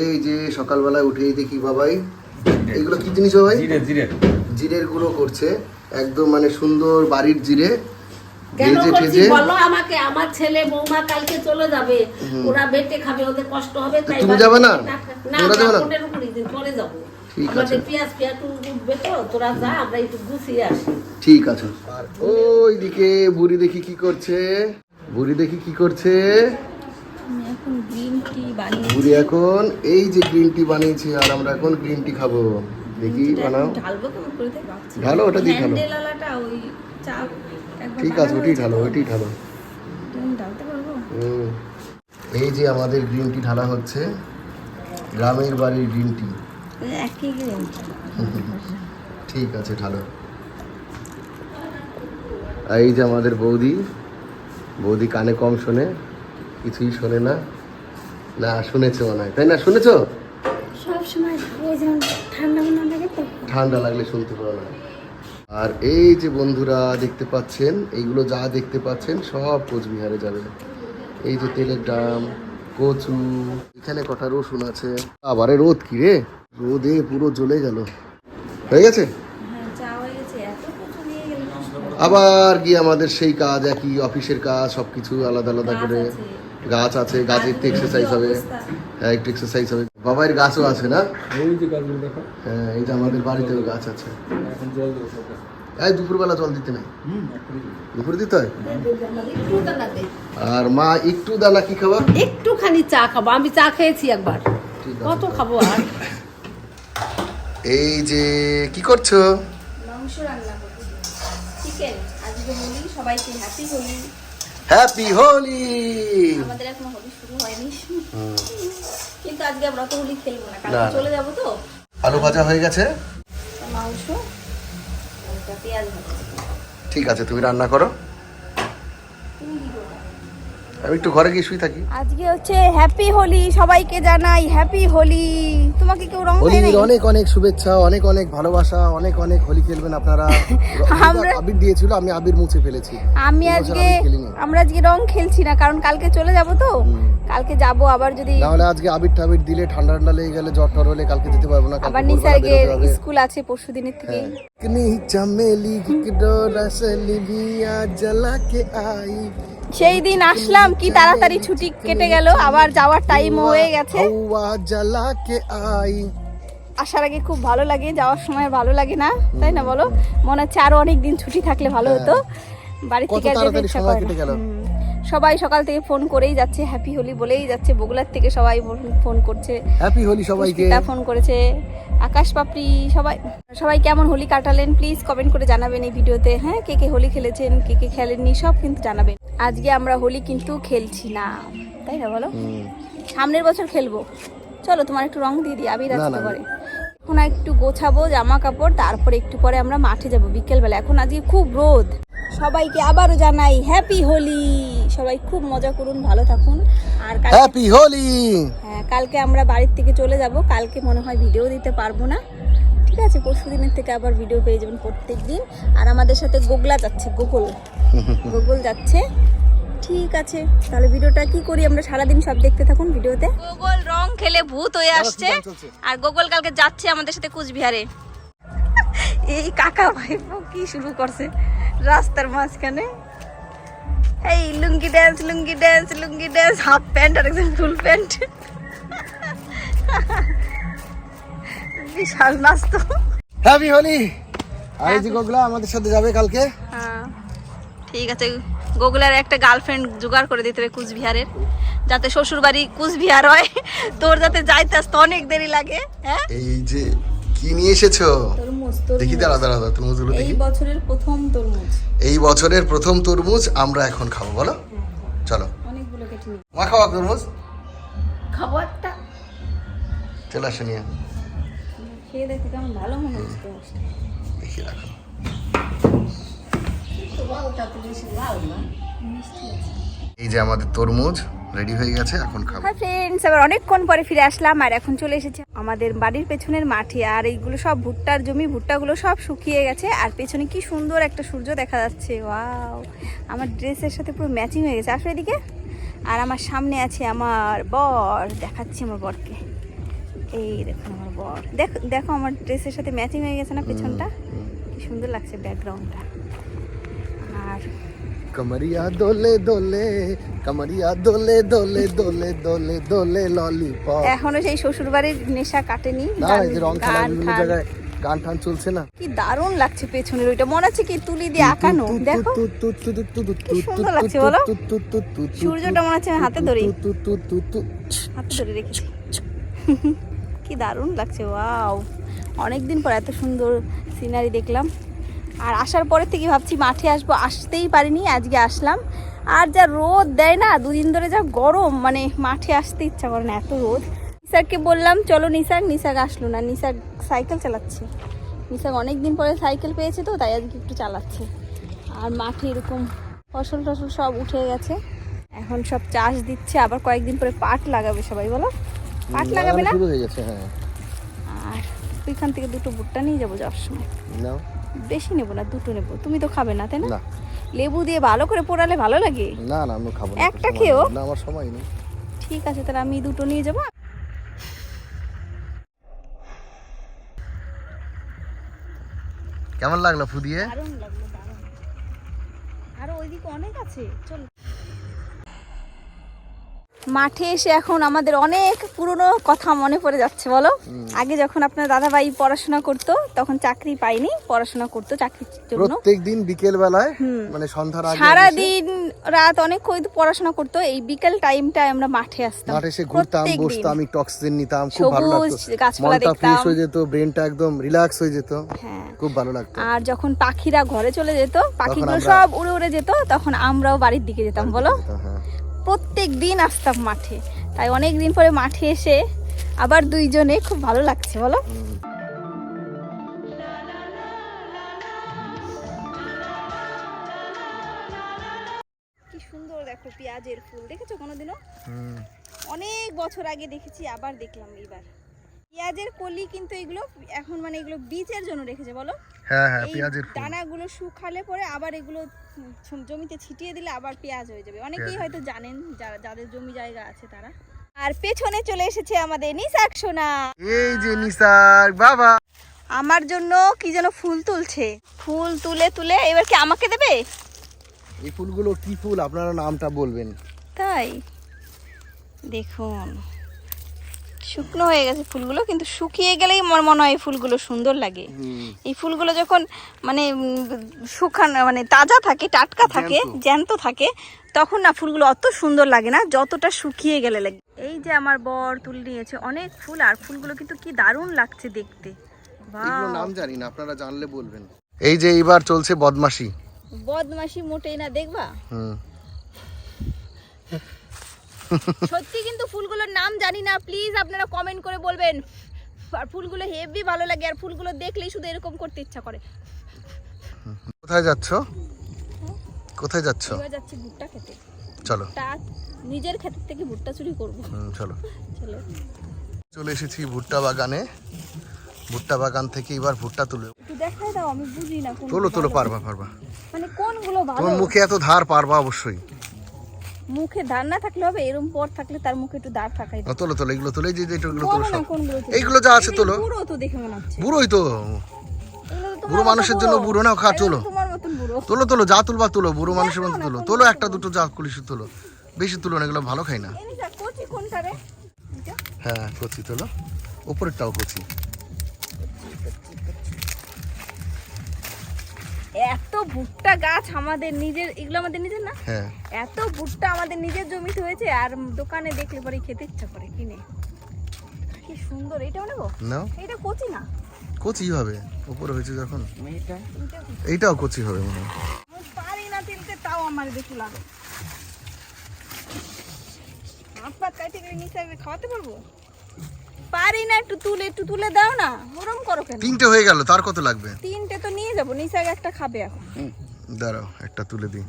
এই যে সকালবেলায় উঠেই দেখি বাবাই এগুলো কি জিনিস বাবাই? জিরে জিরে। জিরের গুঁড়ো করছে একদম মানে সুন্দর বাড়ির জিরে। ভেজে ঠেজে বলো আমাকে? আমার ছেলে বৌমা কালকে চলে যাবে। ওরা বেটে খাবে ওদের কষ্ট হবে তাই তুমি যাবে না? থেকে যাবে না? পনেরো কুড়ি দিন পরে যাব। ঠিক আছে। পেঁয়াজ পেঁয়াজ উঠবে তো তোরা যা আমরা একটু গুছিয়ে আসি। ঠিক আছে। আর ওইদিকে বুড়ি দেখি কি করছে? বুড়ি দেখি কি করছে? টি বুড়ি এখন এই যে গ্রিন টি বানিয়েছে আর আমরা এখন গ্রিন টি খাব। দেখি বানাও। ঢালবো কেমন করে তো ভাবছি। ঢালো, ওটা দিয়ে ঢালো। হ্যান্ডেলালাটা ওই চা ঠিক আছে হয়েছে ঢালো। ওইটাই ঢালো। ঢালতে পারব? হুম। এই যে আমাদের গ্রিন টি ঢালা হচ্ছে গ্রামের বাড়ির গ্রিন টি একই গ্রিন ঠিক আছে ঢালো। এই যে আমাদের বৌদি বৌদি কানে কম শোনে কিছুই শোনে না। না শুনেছো মনে হয় তাই না? শুনেছো? সব সময় ঠান্ডা মনে লাগে ঠান্ডা লাগলে শুনতে পারো না। আর এই যে বন্ধুরা দেখতে পাচ্ছেন এইগুলো যা দেখতে পাচ্ছেন সব কোচবিহারে যাবে। এই যে তেলের ড্রাম কচু এখানে কটা রসুন আছে। আবারে রোদ কি রে? রোদে পুরো জ্বলে গেল। হয়ে গেছে? হ্যাঁ। আবার গিয়ে আমাদের সেই কাজ একই অফিসের কাজ সবকিছু আলাদা আলাদা করে। গাছ আছে গাছে একটু এক্সারসাইজ হবে। হ্যাঁ একটু এক্সারসাইজ হবে। বাবার গাছও আছে না? ওই যে গাছগুলো দেখো। হ্যাঁ এই যে আমাদের বাড়িতেও গাছ আছে। এই দুপুরবেলা জল দিতে নাই। দুপুরে দিতে হয়? দে। আর মা একটু দানা কি খাবার একটুখানি চা খাব। আমি চা খেয়েছি একবার। কত খাব আর? এই যে কি করছ? মাংস রান্না করছি। চিকেন আজকে হোলি সবাইকে হ্যাপি হোলি। হ্যাপি হোলি আমাদের এখনও হোলি শুরু হয়নি। কিন্তু আজকে আমরা তো হোলি খেলব না কারণ চলে যাব তো। আলু ভাজা হয়ে গেছে? মাংস পেঁয়াজ ঠিক আছে তুমি রান্না করো। তুমি কি করবে? আমি একটু ঘরে গিয়ে শুয়ে থাকি। আজকে হচ্ছে হ্যাপি হোলি সবাইকে জানাই হ্যাপি হোলি তোমাকে কেউ রং হোলি অনেক অনেক শুভেচ্ছা অনেক অনেক ভালোবাসা অনেক অনেক হোলি খেলবেন আপনারা। আমরা আবির দিয়েছিল আমি আবির মুছে ফেলেছি। আমি আজকে আমরা আজকে রং খেলছি না কারণ কালকে চলে যাব তো। কালকে যাব আবার যদি তাহলে আজকে আবির টাবির দিলে ঠান্ডা ঠান্ডা লেগে গেলে জ্বর টর হলে কালকে যেতে পারব না আবার নিসার্গের স্কুল আছে পরশু দিনের থেকে। হ্যাঁ। কিনি চমেলি গিডো রসলিবিয়া জ্বালা কে আই। সেই দিন আসলাম কি তাড়াতাড়ি ছুটি কেটে গেল আবার যাওয়ার টাইম হয়ে গেছে। আসার আগে খুব ভালো লাগে যাওয়ার সময় ভালো লাগে না তাই না বলো? মনে হচ্ছে আরও অনেক দিন ছুটি থাকলে ভালো হতো। বাড়ি থেকে সবাই সকাল থেকে ফোন করেই যাচ্ছে হ্যাপি হোলি বলেই যাচ্ছে বগুলার থেকে সবাই ফোন করছে। হ্যাপি হোলি সবাইকে। ফোন করেছে আকাশ পাপড়ি সবাই সবাই কেমন হোলি কাটালেন? প্লিজ কমেন্ট করে জানাবেন এই ভিডিওতে। হ্যাঁ কে কে হোলি খেলেছেন কে কে খেলেননি সব কিন্তু জানাবেন। আজকে আমরা হোলি কিন্তু খেলছি না তাই না বলো? সামনের বছর খেলব। চলো তোমার একটু রং দিয়ে দিই আবির আসতে না। পারে এখন একটু গোছাবো জামা কাপড় তারপরে একটু পরে আমরা মাঠে যাব বিকেলবেলা। এখন আজকে খুব রোদ। সবাইকে আবারও জানাই হ্যাপি হোলি সবাই খুব মজা করুন ভালো থাকুন। আর হ্যাপি হোলি হ্যাঁ কালকে আমরা বাড়ির থেকে চলে যাব। কালকে মনে হয় ভিডিও দিতে পারব না। ঠিক আছে পরশু দিনের থেকে আবার ভিডিও পেয়ে যাবেন প্রত্যেক দিন। আর আমাদের সাথে গোগলা যাচ্ছে গোকুল। গোকুল যাচ্ছে। ঠিক আছে তাহলে ভিডিওটা কি করি আমরা? সারাদিন সব দেখতে থাকুন ভিডিওতে গোগল রং খেলে ভূত হয়ে আসছে। আর গোগল কালকে যাচ্ছে আমাদের সাথে কুচবিহারে। এই কাকা ভাই কি শুরু করছে? রাস্তার মাঝখানে। এই lungi dance lungi dance lungi dance half pant আর একজন ফুল প্যান্ট বিশাল নাচ তো। হ্যাপি হোলি আর এই যে গোগলা আমাদের সাথে যাবে কালকে? হ্যাঁ। ঠিক আছে গোগুলার একটা গার্লফ্রেন্ড জোগাড় করে দিতে হবে কুচবিহারের যাতে শ্বশুর বাড়ি কুচবিহার হয়। তোর যাতে যাইতে আসতে অনেক দেরি লাগে হ্যাঁ? এই যে কি নিয়ে এসেছ? তরমুজ। দেখি দাঁড়া দাঁড়া দাঁড়া তরমুজগুলো এই দেখি। বছরের প্রথম তরমুজ। এই বছরের প্রথম তরমুজ আমরা এখন খাব বলো। চলো। অনেকগুলো কেটে নিই। মা খাওয়া তরমুজ। খাব একটা। চলে আসে নিয়ে খেয়ে দেখতে কেমন ভালো মনে হচ্ছে দেখি রাখো। এই যে আমাদের তরমুজ। রেডি হয়ে গেছে এখন খাব। হাই ফ্রেন্ডস আবার অনেকক্ষণ পরে ফিরে আসলাম আর এখন চলে এসেছে আমাদের বাড়ির পেছনের মাঠে। আর এইগুলো সব ভুট্টার জমি ভুট্টাগুলো সব শুকিয়ে গেছে আর পেছনে কি সুন্দর একটা সূর্য দেখা যাচ্ছে। ওয়াও আমার ড্রেসের সাথে পুরো ম্যাচিং হয়ে গেছে। আসো এদিকে। আর আমার সামনে আছে আমার বর। দেখাচ্ছি আমার বরকে। এই দেখো আমার বর। দেখ দেখো আমার ড্রেসের সাথে ম্যাচিং হয়ে গেছে না পেছনটা? কি সুন্দর লাগছে ব্যাকগ্রাউন্ডটা আর কমরিয়া দোলে দোলে কমরিয়া দোলে দোলে দোলে দোলে দোলে ললিপপ এখনও সেই শ্বশুর বাড়ির নেশা কাটেনি না এই রং খেলা বিভিন্ন জায়গায় গান টান চলছে না কি দারুণ লাগছে পেছনের ওইটা মনে আছে কি তুলি দিয়ে আঁকানো দেখো কি সুন্দর লাগছে বলো সূর্যটা মনে হচ্ছে হাতে ধরে হাতে ধরে রেখে কি দারুণ লাগছে ওয়াও অনেকদিন পর এত সুন্দর সিনারি দেখলাম আর আসার পরে থেকে ভাবছি মাঠে আসব আসতেই পারিনি আজকে আসলাম। আর যা রোদ দেয় না দুদিন ধরে যা গরম মানে মাঠে আসতে ইচ্ছা করে না এত রোদ। নিসারকে বললাম চলো নিসার নিসার আসলো না। নিসার সাইকেল চালাচ্ছে। নিসার অনেক দিন পরে সাইকেল পেয়েছে তো তাই আজকে একটু চালাচ্ছে। আর মাঠে এরকম ফসল টসল সব উঠে গেছে। এখন সব চাষ দিচ্ছে আবার কয়েকদিন পরে পাট লাগাবে সবাই বলো? পাট লাগাবে না? হয়ে আর ওইখান থেকে দুটো ভুট্টা নিয়ে যাব যাওয়ার সময়। বেশি নেব না দুটো নেব। তুমি তো খাবে না তাই না? লেবু দিয়ে ভালো করে পোড়ালে ভালো লাগে? না না আমি খাব না একটা খেও? না আমার সময় নেই। ঠিক আছে তাহলে আমি দুটো নিয়ে যাব। কেমন লাগল ফুদিয়ে? দারুণ লাগল দারুণ। আর ওইদিকে অনেক আছে চল। মাঠে এসে এখন আমাদের অনেক পুরনো কথা মনে পড়ে যাচ্ছে বলো? আগে যখন আপনার দাদাভাই পড়াশোনা করতো তখন চাকরি পাইনি পড়াশোনা করতো চাকরির জন্য। প্রত্যেক দিন বিকেল বেলায় মানে সন্ধ্যার আগে সারা দিন রাত অনেক হয়তো পড়াশোনা করতো এই বিকেল টাইমটায় আমরা মাঠে আসতাম। মাঠে এসে ঘুরতাম প্রত্যেকদিন। বসতাম একটু অক্সিজেন নিতাম খুব ভালো সবুজ লাগতো। গাছপালা মনটা দেখতাম। ফ্রেশ হয়ে যেত ব্রেনটা একদম রিল্যাক্স হয়ে যেত হ্যাঁ। খুব ভালো লাগতো। আর যখন পাখিরা ঘরে চলে যেত পাখিগুলো সব উড়ে উড়ে যেত তখন আমরাও বাড়ির দিকে যেতাম বলো? হ্যাঁ। প্রত্যেক দিন আসতাম মাঠে। তাই অনেক দিন পরে মাঠে এসে আবার দুইজনে খুব ভালো লাগছে বলো? কি সুন্দর দেখো পেঁয়াজের ফুল। দেখেছ কোনোদিনও। অনেক বছর আগে দেখেছি আবার দেখলাম এবার পেঁয়াজের কলি কিন্তু এগুলো এখন মানে এগুলো বীজের জন্য রেখেছে বলো? হ্যাঁ হ্যাঁ পেঁয়াজের দানাগুলো শুকালে পরে আবার এগুলো জমিতে ছিটিয়ে দিলে আবার পেঁয়াজ হয়ে যাবে। অনেকেই হয়তো জানেন যারা যাদের জমি জায়গা আছে তারা। আর পেছনে চলে এসেছে আমাদের নিশাক সোনা। এই যে নিসার বাবা। আমার জন্য কি যেন ফুল তুলছে। ফুল তুলে তুলে এবার কি আমাকে দেবে? এই ফুলগুলো কি ফুল? আপনারা নামটা বলবেন। তাই? দেখুন। শুকনো হয়ে গেছে ফুলগুলো কিন্তু শুকিয়ে গেলেই আমার মনে হয় এই ফুলগুলো সুন্দর লাগে। এই ফুলগুলো যখন মানে শুকানো মানে তাজা থাকে টাটকা থাকে জ্যান্ত। থাকে তখন না ফুলগুলো অত সুন্দর লাগে না যতটা শুকিয়ে গেলে লাগে। এই যে আমার বর তুলে নিয়েছে অনেক ফুল আর ফুলগুলো কিন্তু কি দারুণ লাগছে দেখতে। নাম জানি না আপনারা জানলে বলবেন। এই যে এইবার চলছে বদমাশি। বদমাসি মোটেই না দেখবা? হুম। সত্যি কিন্তু ফুলগুলোর নাম জানি না প্লিজ আপনারা কমেন্ট করে বলবেন। আর ফুলগুলো হেভি ভালো লাগে আর ফুলগুলো দেখলেই শুধু এরকম করতে ইচ্ছা করে। কোথায় যাচ্ছ? কোথায় যাচ্ছ? যাচ্ছি ভুট্টা খেতে। চলো। নিজের ক্ষেতের থেকে ভুট্টা চুরি করব। হুম, চলো। চলো। চলে এসেছি ভুট্টা বাগানে। ভুট্টা বাগান থেকে এবার ভুট্টা তুলে একটু দেখাই দাও আমি বুঝি না তোলো তোলো পারবা পারবা। মানে কোনগুলো ভালো? তোমার মুখে এত ধার পারবা অবশ্যই। মুখে দাঁড় না থাকলে হবে এরকম পর থাকলে তার মুখে একটু দাঁড় থাকাই না, তোলো তোলো এগুলো তোলো এই যে এগুলো তোলো। এইগুলো যা আছে তোলো। বুড়ো তো দেখে মনে হচ্ছে। বুড়োই তো। বুড়ো মানুষের জন্য বুড়ো। না, খা, এগুলো চলো। তো তোমার মতন বুড়ো। তোলো তোলো যা তুলবা তোলো বুড়ো মানুষের মতো তোলো। তোলো একটা দুটো যা কুলিশ তোলো। বেশি তুলো না এগুলো ভালো খাই না? হ্যাঁ কচি তোলো। উপরেরটাও কচি। এত ভুট্টা গাছ আমাদের নিজের এগুলো আমাদের নিজের না? হ্যাঁ। এত ভুট্টা আমাদের নিজের জমিতে হয়েছে আর দোকানে দেখলে পরে খেতে ইচ্ছা করে কিনে। কি সুন্দর এটাও নেব? নাও এটা কচি না? কচি হবে উপরে হয়েছে যখন। এটাও কচি। এইটাও কচি হবে মনে হয়। পারি না তিলকে তাও আমার দেখে লাগে হাত পাত কাটে করে নিচে খাওয়াতে পারব? পারি না একটু তুলে একটু তুলে দাও না। ওরম করো কেন? তিনটে হয়ে গেল তার কত লাগবে? তিনটে তো নিয়ে যাব নিসার একটা খাবে এখন। দাঁড়াও একটা তুলে দিই।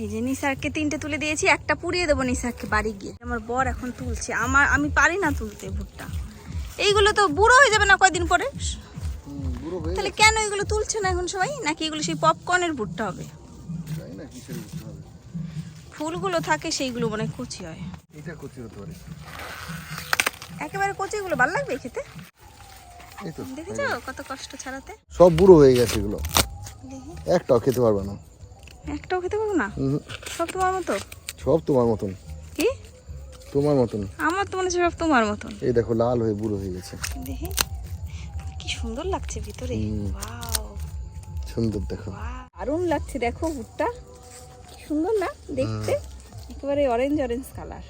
এই যে নিসারকে তিনটে তুলে দিয়েছি একটা পুড়িয়ে দেবো নিসারকে বাড়ি গিয়ে। আমার বর এখন তুলছে আমার আমি পারি না তুলতে ভুট্টা। এইগুলো তো বুড়ো হয়ে যাবে না কয়দিন পরে? তাহলে কেন এগুলো তুলছে না এখন সবাই? নাকি এগুলো সেই পপকর্নের ভুট্টা হবে? ফুলগুলো থাকে সেইগুলো মনে কচি হয়। এটা কচি হতে পারে। একেবারে কচিগুলো ভালো লাগবে খেতে? দেখেছ কত কষ্ট ছাড়াতে? সব বুড়ো হয়ে গেছে এগুলো। দেখি। একটাও খেতে পারবে না। একটাও খেতে পারব না? সব তোমার মতো? সব তোমার মতন। কি? তোমার মতন। আমার তো মনে হচ্ছে সব তোমার মতন। এই দেখো লাল হয়ে বুড়ো হয়ে গেছে। দেখি। কি সুন্দর লাগছে ভিতরে। ওয়াও। সুন্দর দেখো। দারুণ লাগছে দেখো ভুট্টা সুন্দর না দেখতে? একেবারে অরেঞ্জ অরেঞ্জ কালার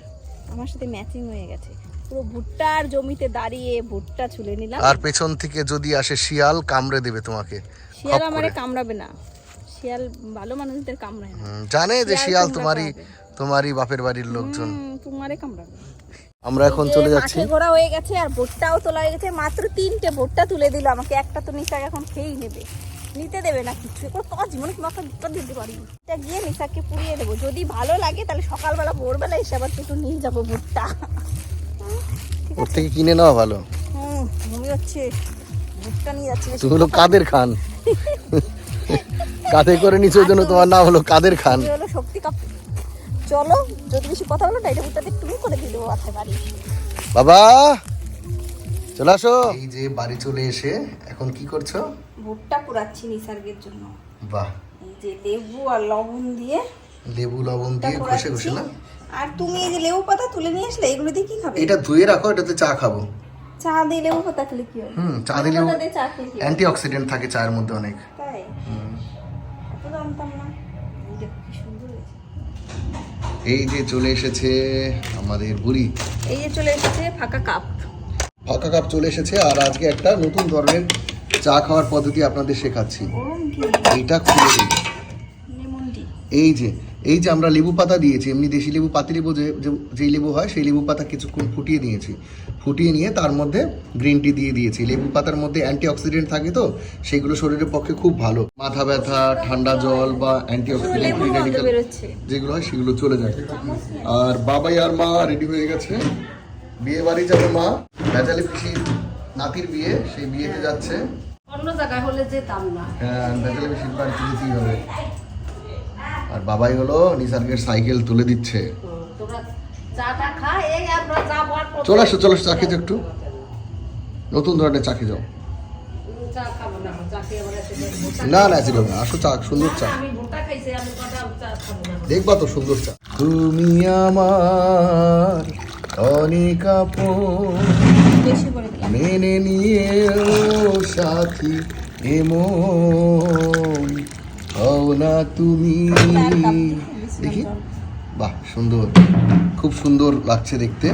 আমার সাথে ম্যাচিং হয়ে গেছে। পুরো ভুট্টার জমিতে দাঁড়িয়ে ভুট্টা ছুলে নিলাম। আর পেছন থেকে যদি আসে শিয়াল কামড়ে দেবে তোমাকে। শিয়াল আমারে কামড়াবে না। শিয়াল ভালো মানুষদের কামড়ায় না। জানে যে শিয়াল তোমারই তোমারই বাপের বাড়ির লোকজন। তোমারে কামড়াবে। আমরা এখন চলে যাচ্ছি। মাঠে ঘোরা হয়ে গেছে আর ভুট্টাও তোলা হয়ে গেছে মাত্র তিনটে ভুট্টা তুলে দিল আমাকে। একটা তো নিশাক এখন খেয়েই নেবে। নিতে দেবে না কিছু। এগুলো তো জীবনে তোমাকে দুটো দিতে পারি? এটা গিয়ে নিশাককে পুড়িয়ে দেবো। যদি ভালো লাগে তাহলে সকালবেলা ভোরবেলা এসে আবার একটু নিয়ে যাব ভুট্টা। ওর থেকে কিনে নেওয়া ভালো। মনে হচ্ছে ভুট্টা নিয়ে যাচ্ছি বেশি। তুমি কাদের খান? কাঁধে করে নিচে ওই জন্য তোমার নাম হলো কাদের খান? হলো শক্তি কাপ চলো যদি বেশি কথা বলো না এটা ভুট্টাতে তুমি করে দিয়ে দেবো বাচ্চা বাড়ি। বাবা চলে আসো। এই যে বাড়ি চলে এসে এখন কি করছ? ভুট্টা পুরাচ্ছি নিসর্গের জন্য। বাহ। এই যে লেবু আর লবণ দিয়ে লেবু লবণ দিয়ে ঘষে ঘষে না? আর তুমি এই যে লেবু পাতা তুলে নিয়ে আসলে এগুলো দিয়ে কি খাবে? এটা ধুয়ে রাখো এটাতে চা খাব। চা দিয়ে লেবু পাতা খেলে কি হবে? হুম চা লেবু দিয়ে চা খেলে অ্যান্টি অক্সিডেন্ট থাকে চায়ের মধ্যে অনেক। তাই? হুম। এত জানতাম না। এই যে চলে এসেছে আমাদের বুড়ি। এই যে চলে এসেছে ফাঁকা কাপ। ফাঁকা কাপ চলে এসেছে আর আজকে একটা নতুন ধরনের চা খাওয়ার পদ্ধতি আপনাদের শেখাচ্ছি। এইটা খুলে দিই এই যে এই যে আমরা লেবু পাতা দিয়েছি এমনি দেশি লেবু পাতি লেবু যে যেই লেবু হয় সেই লেবু পাতা কিছুক্ষণ ফুটিয়ে নিয়েছি। ফুটিয়ে নিয়ে তার মধ্যে গ্রিন টি দিয়ে দিয়েছি। লেবু পাতার মধ্যে অ্যান্টি অক্সিডেন্ট থাকে তো সেগুলো শরীরের পক্ষে খুব ভালো। মাথা ব্যথা ঠান্ডা জল বা অ্যান্টি অক্সিডেন্ট যেগুলো হয় সেগুলো চলে যায়। আর বাবাই আর মা রেডি হয়ে গেছে। বিয়ে বাড়ি যাবে মা। ভেজালি পিসির নাতির বিয়ে সেই বিয়েতে যাচ্ছে। অন্য জায়গায় হলে যেতাম না। হ্যাঁ ভেজালি পিসির বাড়িতে যেতেই হবে। আর বাবাই হলো নিসার্গের সাইকেল তুলে দিচ্ছে। চলে আসো চলে আসো চাকে যাও একটু। নতুন ধরনের চাকে যাও। না। না ছিল না। আসো চা সুন্দর চা। দেখবা তো সুন্দর চা। তুমি আমার অনেক মেনে নিয়েও সাথী এমন। হও না তুমি। দেখি। বাহ সুন্দর। খুব সুন্দর লাগছে দেখতে।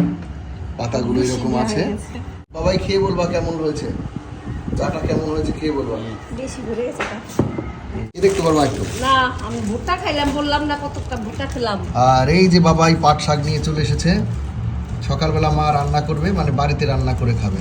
পাতাগুলো এরকম আছে। বাবাই খেয়ে বলবা কেমন হয়েছে চাটা কেমন হয়েছে খেয়ে বলবা। বেশি ভরে গেছে দেখতে পারবা একটু? না আমি ভুট্টা খাইলাম বললাম না কতটা ভুট্টা খেলাম। আর এই যে বাবাই পাট শাক নিয়ে চলে এসেছে। সকালবেলা মা রান্না করবে মানে বাড়িতে রান্না করে খাবে।